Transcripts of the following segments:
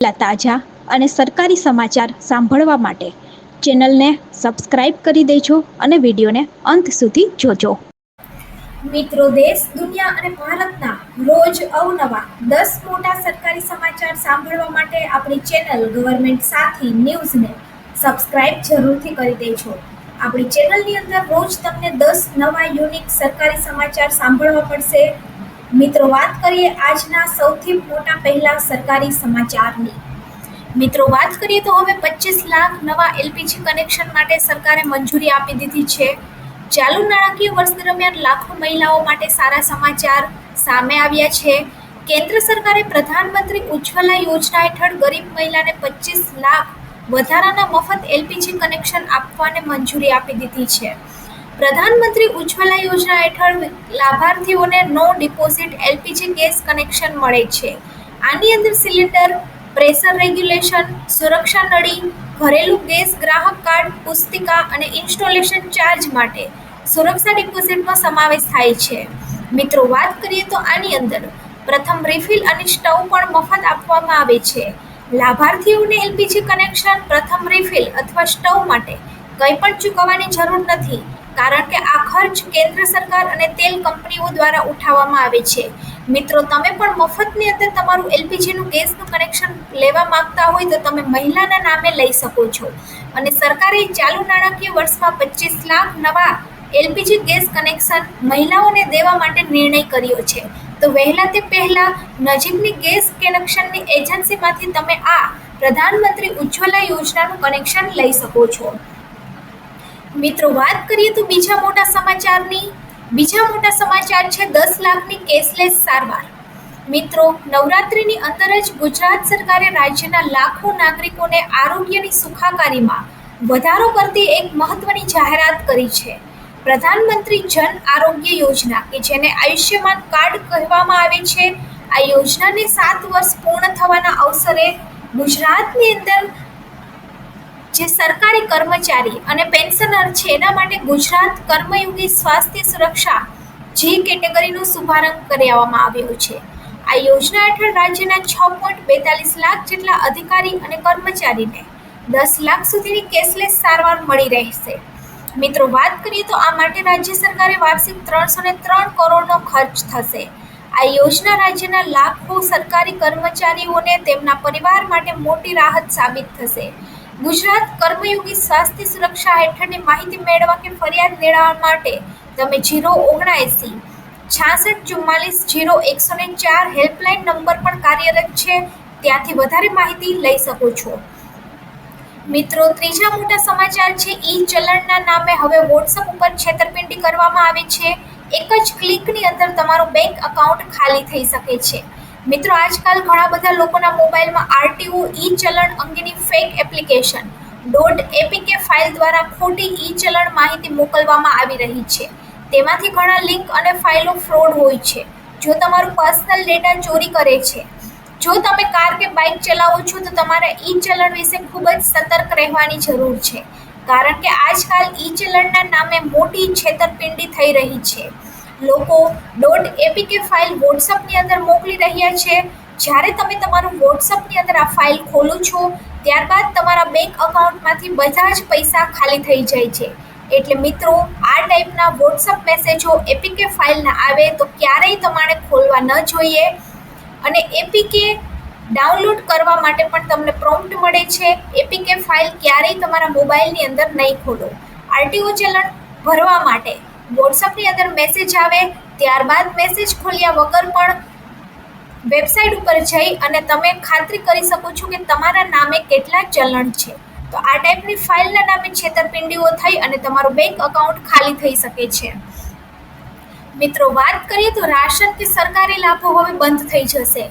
તાજા અને સરકારી સમાચાર સાંભળવા માટે ચેનલને સબસ્ક્રાઇબ કરી દેજો અને વિડીયોને અંત સુધી જોજો. મિત્રો, દેશ, દુનિયા અને ભારતના રોજ અવનવા દસ મોટા સરકારી સમાચાર સાંભળવા માટે આપણી ચેનલ ગવર્મેન્ટ સાથી ન્યૂઝને સબસ્ક્રાઇબ જરૂરથી કરી દેજો. આપણી ચેનલની અંદર રોજ તમને દસ નવા યુનિક સરકારી સમાચાર સાંભળવા પડશે મિત્રો, વાત કરીએ આજના સૌથી મોટા પહેલા સરકારી સમાચારની. મિત્રો, વાત કરીએ તો હવે પચીસ લાખ નવા એલપીજી કનેક્શન માટે સરકારે મંજૂરી આપી દીધી છે. ચાલુ નાણાકીય વર્ષ દરમિયાન લાખો મહિલાઓ માટે સારા સમાચાર સામે આવ્યા છે. કેન્દ્ર સરકારે પ્રધાનમંત્રી ઉજ્જવલા યોજના હેઠળ ગરીબ મહિલાને પચીસ લાખ વધારાના મફત એલપીજી કનેક્શન આપવાને મંજૂરી આપી દીધી છે. પ્રધાનમંત્રી ઉજ્જવલા યોજના હેઠળ લાભાર્થીઓને no deposit LPG gas connection મળે છે. આની અંદર સિલિન્ડર, પ્રેશર રેગ્યુલેશન, સુરક્ષા નળી, ઘરેલું ગેસ ગ્રાહક કાર્ડ, પુસ્તિકા અને ઇન્સ્ટોલેશન ચાર્જ માટે સુરક્ષા ડિપોઝિટનો સમાવેશ થાય છે. મિત્રો, વાત કરીએ તો આની અંદર પ્રથમ રિફિલ અને સ્ટવ પણ મફત આપવામાં આવે છે. લાભાર્થીઓને એલપીજી કનેક્શન પ્રથમ રિફિલ અથવા સ્ટવ માટે કંઈ પણ ચૂકવવાની જરૂર નથી. કારણ કે આ ખર્ચ કેન્દ્ર સરકાર અને તેલ કંપનીઓ દ્વારા ઉઠાવવામાં આવે છે. મિત્રો, તમે પણ મફતની અંદર તમારું એલપીજીનું ગેસનું કનેક્શન લેવા માંગતા હોય તો તમે મહિલાના નામે લઈ શકો છો. અને સરકારે ચાલુ નાણાકીય વર્ષમાં પચીસ લાખ નવા એલપીજી ગેસ કનેક્શન મહિલાઓને દેવા માટે નિર્ણય કર્યો છે. તો વહેલા તે પહેલા નજીકની ગેસ કનેક્શનની એજન્સીમાંથી તમે આ પ્રધાનમંત્રી ઉજ્જવલા યોજનાનું કનેક્શન લઈ શકો છો. મિત્રો, વાત કરીએ તો બીજા મોટા સમાચારની. બીજા મોટા સમાચાર છે દસ લાખની કેશલેસ સારવાર. મિત્રો, નવરાત્રિની અંદર જ ગુજરાત સરકારે રાજ્યના લાખો નાગરિકોને આરોગ્યની સુખાકારીમાં વધારો કરતી એક મહત્વની જાહેરાત કરી છે. પ્રધાનમંત્રી જન આરોગ્ય યોજના, કે જેને આયુષ્યમાન કાર્ડ કહેવામાં આવે છે. આ યોજનાને સાત વર્ષ પૂર્ણ થવાના અવસરે ગુજરાતની અંદર જે સરકારી કર્મચારી અને પેન્શનર છે, એના માટે ગુજરાત કર્મયોગી સ્વાસ્થ્ય સુરક્ષા જી કેટેગરીનો શુભારંભ કરાવવામાં આવ્યો છે. આ યોજના હેઠળ રાજ્યના છ પોઈન્ટ બેતાલીસ લાખ જેટલા અધિકારી અને કર્મચારીને દસ લાખ સુધીની કેશલેસ સારવાર મળી રહેશે. મિત્રો, વાત કરીએ તો આ માટે રાજ્ય સરકારે વાર્ષિક ત્રણસો ને ત્રણ કરોડનો ખર્ચ થશે. આ યોજના રાજ્યના લાખો સરકારી કર્મચારીઓને તેમના પરિવાર માટે મોટી રાહત સાબિત થશે. ગુજરાત કર્મયોગી સ્વાસ્થ્ય સુરક્ષા હેઠળની માહિતી મેળવવા કે ફરિયાદ મેળવવા માટે તમે જીરો ઓગણએંસી, છાસઠ ચુમ્માલીસ, જીરો એકસો ને ચાર હેલ્પલાઇન નંબર પણ કાર્યરત છે. ત્યાંથી વધારે માહિતી લઈ શકો છો. મિત્રો, ત્રીજા મોટા સમાચાર છે ઈ ચલણના નામે હવે વોટ્સઅપ ઉપર છેતરપિંડી કરવામાં આવે છે. એક જ ક્લિકની અંદર તમારું બેંક અકાઉન્ટ ખાલી થઈ શકે છે. મિત્રો, આજકાલ ઘણા બધા લોકોના મોબાઈલમાં આરટીઓ ઈ ચલણ અંગેની fake application dot APK file દ્વારા ખોટી ઈ ચલણ માહિતી મોકલવામાં આવી રહી છે. તેમાંથી ઘણા લિંક અને ફાઇલો ફ્રોડ હોય છે, જો તમારું પર્સનલ ડેટા ચોરી કરે છે. જો તમે કાર કે બાઇક ચલાવો છો, તો તમારે ઈ ચલણ વિશે ખૂબ જ સતર્ક રહેવાની જરૂર છે, કારણ કે આજકાલ ઈ ચલણના નામે મોટી છેતરપિંડી થઈ રહી છે. લોકો. ડોટ એપીકે ફાઇલ વોટ્સઅપની અંદર મોકલી રહ્યા છે. જ્યારે તમે તમારું વોટ્સઅપની અંદર આ ફાઇલ ખોલો છો, ત્યારબાદ તમારા બેંક અકાઉન્ટમાંથી બધા જ પૈસા ખાલી થઈ જાય છે. એટલે મિત્રો, આ ટાઈપના વોટ્સઅપ મેસેજો એપીકે ફાઇલના આવે તો ક્યારેય તમારે ખોલવા ન જોઈએ. અને એપીકે ડાઉનલોડ કરવા માટે પણ તમને પ્રોમ્પ્ટ મળે છે. એપીકે ફાઇલ ક્યારેય તમારા મોબાઈલની અંદર નહીં ખોલો. આરટીઓ ચલણ ભરવા માટે વોટ્સઅપની અંદર મેસેજ આવે, ત્યારબાદ મેસેજ ખોલ્યા વગર પણ વેબસાઇટ ઉપર જઈ અને તમે ખાતરી કરી શકો છો કે તમારા નામે કેટલા ચલણ છે. તો આ ટાઈપની ફાઇલના નામે છેતરપિંડીઓ થઈ અને તમારું બેંક અકાઉન્ટ ખાલી થઈ શકે છે. મિત્રો, વાત કરીએ તો રાશન કે સરકારી લાભો હવે બંધ થઈ જશે.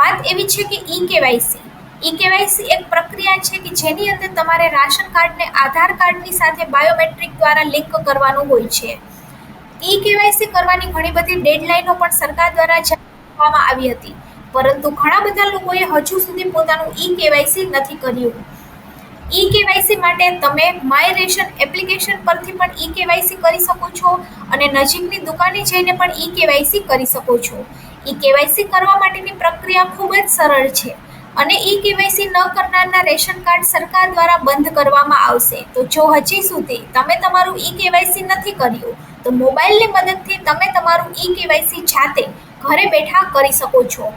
વાત એવી છે કે ઈ કેવાયસી. ઈ કેવાયસી એક પ્રક્રિયા છે કે જેની અંદર તમારે રાશન કાર્ડને આધાર કાર્ડની સાથે બાયોમેટ્રિક દ્વારા લિંક કરવાનું હોય છે. ઈ કેવાયસી કરવાની ઘણી બધી ડેડલાઇનો પણ સરકાર દ્વારા આપવામાં આવી હતી. પરંતુ ઘણા બધા લોકોએ હજુ સુધી પોતાનું ઈ કેવાયસી નથી કર્યું. ઈ કેવાયસી માટે તમે માય રેશન એપ્લિકેશન પરથી પણ ઈ કેવાયસી કરી શકો છો અને નજીકની દુકાને જઈને પણ ઈ કેવાયસી કરી શકો છો. ઈ કેવાયસી કરવા માટેની પ્રક્રિયા ખૂબ જ સરળ છે. અને ઈ કેવાયસી ન કરનારના રેશન કાર્ડ સરકાર દ્વારા બંધ કરવામાં આવશે. તો જો હજી સુધી તમે તમારું ઈ કેવાયસી નથી કર્યું, તો મોબાઈલની મદદથી તમે તમારું ઈ કેવાયસી જાતે ઘરે બેઠા કરી શકો છો.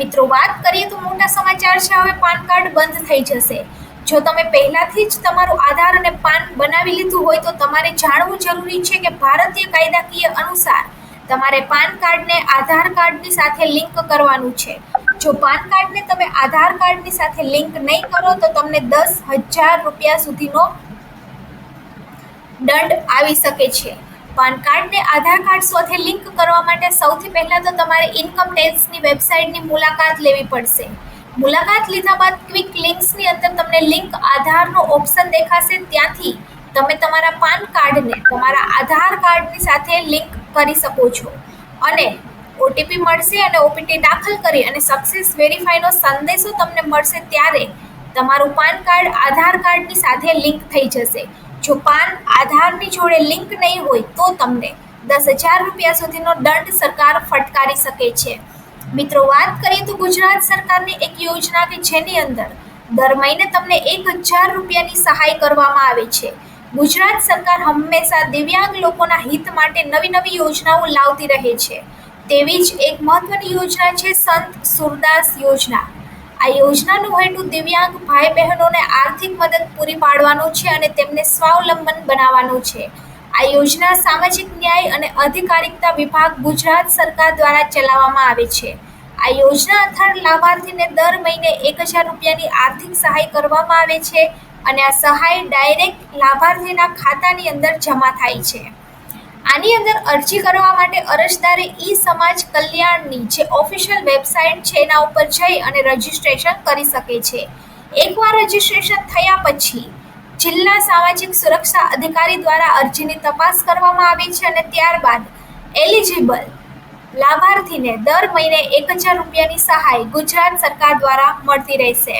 મિત્રો, વાત કરીએ તો મોટા સમાચાર છે, હવે પાન કાર્ડ બંધ થઈ જશે. જો તમે પહેલાથી જ તમારું આધાર અને પાન બનાવી લીધું હોય તો તમારે જાણવું જરૂરી છે કે ભારતીય કાયદાકીય અનુસાર તમારે પાન કાર્ડને આધાર કાર્ડની સાથે લિંક કરવાનું છે. જો પાન કાર્ડને તમે આધાર કાર્ડની સાથે લિંક નહીં કરો, તો તમને દસ હજાર રૂપિયા સુધીનો દંડ આવી શકે છે. પાન કાર્ડને આધાર કાર્ડ સાથે લિંક કરવા માટે સૌથી પહેલાં તો તમારે ઇન્કમ ટેક્સની વેબસાઇટની મુલાકાત લેવી પડશે. મુલાકાત લીધા બાદ ક્વિક લિંક્સની અંદર તમને લિંક આધારનો ઓપ્શન દેખાશે. ત્યાંથી તમે તમારા પાન કાર્ડને તમારા આધાર કાર્ડની સાથે લિંક કરી શકો છો. અને ઓટીપી મળશે અને ઓપીટી દાખલ કરી અને સક્સેસ વેરીફાઈનો સંદેશો તમને મળશે ત્યારે તમારું પાન કાર્ડ, આધાર કાર્ડની સાથે લિંક થઈ જશે. જો પાન આધારની જોડે લિંક નહીં હોય તો તમને દસ હજાર રૂપિયા સુધીનો દંડ સરકાર ફટકારી શકે છે. મિત્રો, વાત કરીએ તો ગુજરાત સરકારની એક યોજના કે જેની અંદર દર મહિને તમને એક હજાર રૂપિયાની સહાય કરવામાં આવે છે. ગુજરાત સરકાર હંમેશા દિવ્યાંગ લોકોના હિત માટે નવી નવી યોજનાઓ લાવતી રહે છે. તેવી જ એક મહત્વની યોજના છે સંત સુરદાસ યોજના. આ યોજનાનો હેતુ દિવ્યાંગ ભાઈ બહેનોને આર્થિક મદદ પૂરી પાડવાનો છે અને તેમને સ્વાવલંબન બનાવવાનો છે. આ યોજના સામાજિક ન્યાય અને અધિકારિકતા વિભાગ ગુજરાત સરકાર દ્વારા ચલાવવામાં આવે છે. આ યોજના હેઠળ લાભાર્થીને દર મહિને એક હજાર રૂપિયાની આર્થિક સહાય કરવામાં આવે છે. અને આ સહાય ડાયરેક્ટ લાભાર્થીના ખાતાની અંદર જમા થાય છે. આની અંદર અરજી કરવા માટે અરજદારે ઈ સમાજ કલ્યાણની જે ઓફિશિયલ વેબસાઇટ છે એના ઉપર જઈ અને રજિસ્ટ્રેશન કરી શકે છે. એકવાર રજિસ્ટ્રેશન થયા પછી જિલ્લા સામાજિક સુરક્ષા અધિકારી દ્વારા અરજીની તપાસ કરવામાં આવી છે અને ત્યારબાદ એલિજિબલ લાભાર્થીને દર મહિને એક હજાર રૂપિયાની સહાય ગુજરાત સરકાર દ્વારા મળતી રહેશે.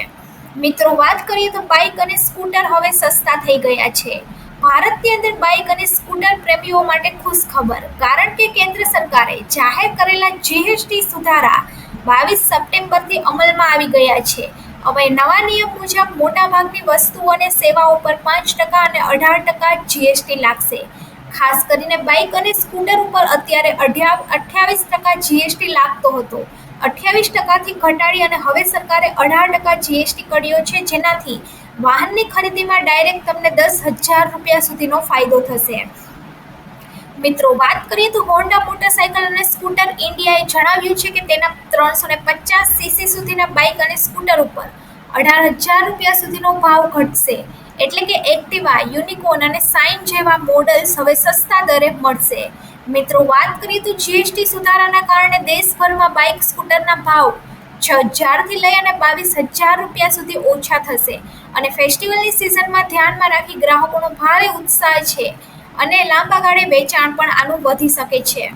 મિત્રો, વાત કરીએ તો બાઇક અને સ્કૂટર હવે સસ્તા થઈ ગયા છે. ભારતની અંદર બાઇક અને સ્કૂટર પ્રેમીઓ માટે ખુશ ખબર કારણ કે કેન્દ્ર સરકારે જાહેર કરેલા જીએસટી સુધારા બાવીસ સપ્ટેમ્બરથી અમલમાં આવી ગયા છે. હવે નવા નિયમ મુજબ મોટાભાગની વસ્તુઓ અને સેવાઓ પર પાંચ ટકા અને અઢાર ટકા જીએસટી લાગશે. ખાસ કરીને બાઇક અને સ્કૂટર ઉપર અત્યારે અઠ્યાવીસ ટકા જીએસટી લાગતો હતો. અઠ્યાવીસ ટકાથી ઘટાડી અને હવે સરકારે અઢાર ટકા જીએસટી કર્યો છે, જેનાથી વાહનની ખરીદીમાં ડાયરેક્ટ તમને દસ હજાર રૂપિયા સુધીનો ફાયદો થશે. મિત્રો, વાત કરીએ તો હોન્ડા મોટરસાયકલ અને સ્કૂટર ઇન્ડિયાએ જણાવ્યું છે કે તેના ત્રણસો ને પચાસ સીસી સુધીના બાઇક અને સ્કૂટર ઉપર અઢાર હજાર રૂપિયા સુધીનો ભાવ ઘટશે. એટલે કે એક્ટિવા યુનિકોન અને સાઇન જેવા મોડલ્સ હવે સસ્તા દરે મળશે. મિત્રો, વાત કરીએ તો જીએસટી સુધારાના કારણે દેશભરમાં બાઇક સ્કૂટરના ભાવ છ હજારથી લઈ અને બાવીસ હજાર રૂપિયા સુધી ઓછા થશે. અને ફેસ્ટિવલની સિઝનમાં ધ્યાનમાં રાખી ગ્રાહકોનો ભારે ઉત્સાહ છે અને લાંબા ગાળે વેચાણ પણ આનું વધી શકે છે.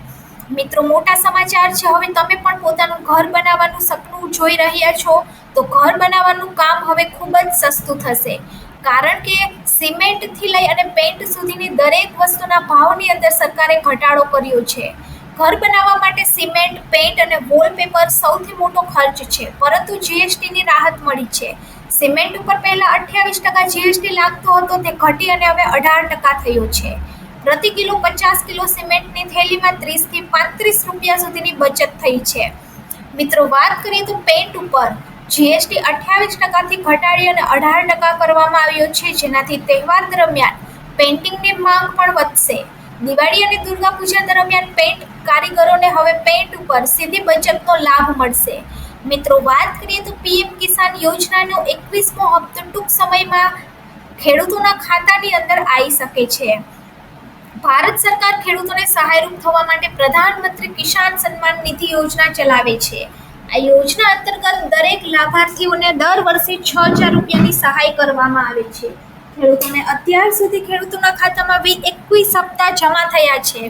મિત્રો, મોટા સમાચાર છે. હવે તમે પણ પોતાનું ઘર બનાવવાનું સપનું જોઈ રહ્યા છો. તો ઘર બનાવવાનું કામ હવે ખૂબ જ સસ્તું થશે. કારણ કે સિમેન્ટથી લઈ અને પેન્ટ સુધીની દરેક વસ્તુના ભાવની અંદર સરકારે ઘટાડો કર્યો છે. ઘર બનાવવા માટે સિમેન્ટ, પેન્ટ અને વોલપેપર સૌથી મોટો ખર્ચ છે, પરંતુ જીએસટીની રાહત મળી છે. સિમેન્ટ ઉપર પહેલા અઠ્યાવીસ ટકા જીએસટી લાગતો હતો, તે ઘટી અને હવે અઢાર ટકા થયો છે. પ્રતિ કિલો પચાસ કિલો સિમેન્ટની થેલીમાં ત્રીસથી પાંત્રીસ રૂપિયા સુધીની બચત થઈ છે. મિત્રો, વાત કરીએ તો પેન્ટ ઉપર. જીએસટી અઠ્યાવીસ ટકાથી ઘટાડી અને અઢાર ટકા કરવામાં આવ્યો છે. જેનાથી તહેવાર દરમિયાન પેઇન્ટિંગની માંગ પણ વધશે. દિવાળી અને દુર્ગા પૂજા દરમિયાન પેન્ટ કારીગરોને હવે પેન્ટ ઉપર સીધી બચતનો લાભ મળશે. મિત્રો, વાત કરીએ તો પીએમ કિસાન યોજનાનો એકવીસમો હપ્તો ટૂંક સમયમાં ખેડૂતોના ખાતાની અંદર આવી શકે છે. ભારત સરકાર ખેડૂતોને સહાયરૂપ થવા માટે પ્રધાનમંત્રી કિસાન સન્માન નિધિ યોજના ચલાવે છે. આ યોજના અંતર્ગત દરેક લાભાર્થીઓને દર વર્ષે છ હજાર રૂપિયાની સહાય કરવામાં આવે છે. ખેડૂતોને અત્યાર સુધી ખેડૂતોના ખાતામાં વી એકવીસ હપ્તા જમા થયા છે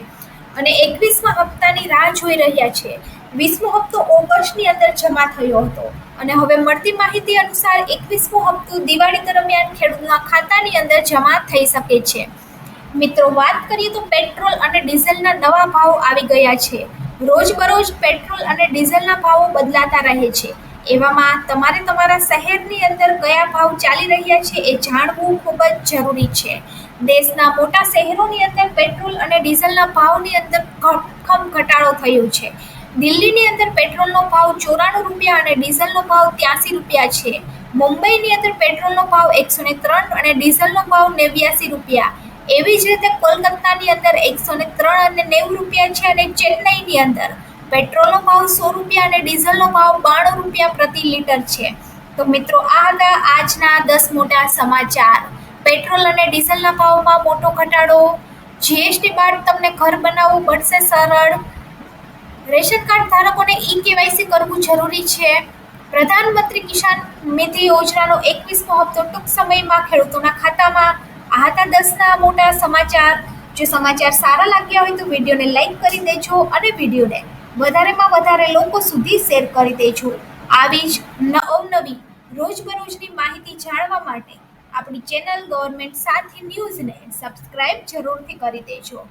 અને એકવીસમા હપ્તાની રાહ જોઈ રહ્યા છે. વીસમો હપ્તો ઓગસ્ટની અંદર જમા થયો હતો અને હવે મળતી માહિતી અનુસાર એકવીસમો હપ્તો દિવાળી દરમિયાન ખેડૂતના ખાતાની અંદર જમા થઈ શકે છે. મિત્રો, વાત કરીએ તો પેટ્રોલ અને ડીઝલના નવા ભાવ આવી ગયા છે. રોજબરોજ પેટ્રોલ અને ડીઝલના ભાવો બદલાતા રહે છે. એવામાં તમારે તમારા શહેરની અંદર કયા ભાવ ચાલી રહ્યા છે એ જાણવું ખૂબ જ જરૂરી છે. દેશના મોટા શહેરોની અંદર પેટ્રોલ અને ડીઝલના ભાવની અંદર ખમ ઘટાડો થયો છે. દિલ્હીની અંદર પેટ્રોલનો ભાવ ચોરાણું રૂપિયા અને ડીઝલનો ભાવ ત્યાસી રૂપિયા છે. મુંબઈની અંદર પેટ્રોલનો ભાવ એકસો ત્રણ અને ડીઝલનો ભાવ નેવ્યાસી રૂપિયા. એવી જ રીતે કોલકાતાની અંદર એકસો ને ત્રણ અને નેવું રૂપિયા છે અને ચેન્નઈની અંદર પેટ્રોલનો ભાવ સો રૂપિયા અને ડીઝલનો ભાવ બાણું રૂપિયા પ્રતિ લીટર છે. તો મિત્રો, આ હતા આજના દસ મોટા સમાચાર. પેટ્રોલ અને ડીઝલના ભાવમાં મોટો ઘટાડો. જીએસટી બાદ તમને ઘર બનાવવું પડશે સરળ. રેશન કાર્ડ ધારકોને ઈ કેવાયસી કરવું જરૂરી છે. પ્રધાનમંત્રી કિસાન નિધિ યોજનાનો એકવીસમો હપ્તો ટૂંક સમયમાં ખેડૂતોના ખાતામાં આ હતા દસના મોટા સમાચાર. જો સમાચાર સારા લાગ્યા હોય તો વિડીયોને લાઈક કરી દેજો અને વિડીયોને વધારેમાં વધારે લોકો સુધી શેર કરી દેજો. આવી જ નવનવી રોજબરોજની માહિતી જાણવા માટે આપણી ચેનલ ગવર્મેન્ટ સાથી ન્યૂઝને સબસ્ક્રાઇબ જરૂરથી કરી દેજો.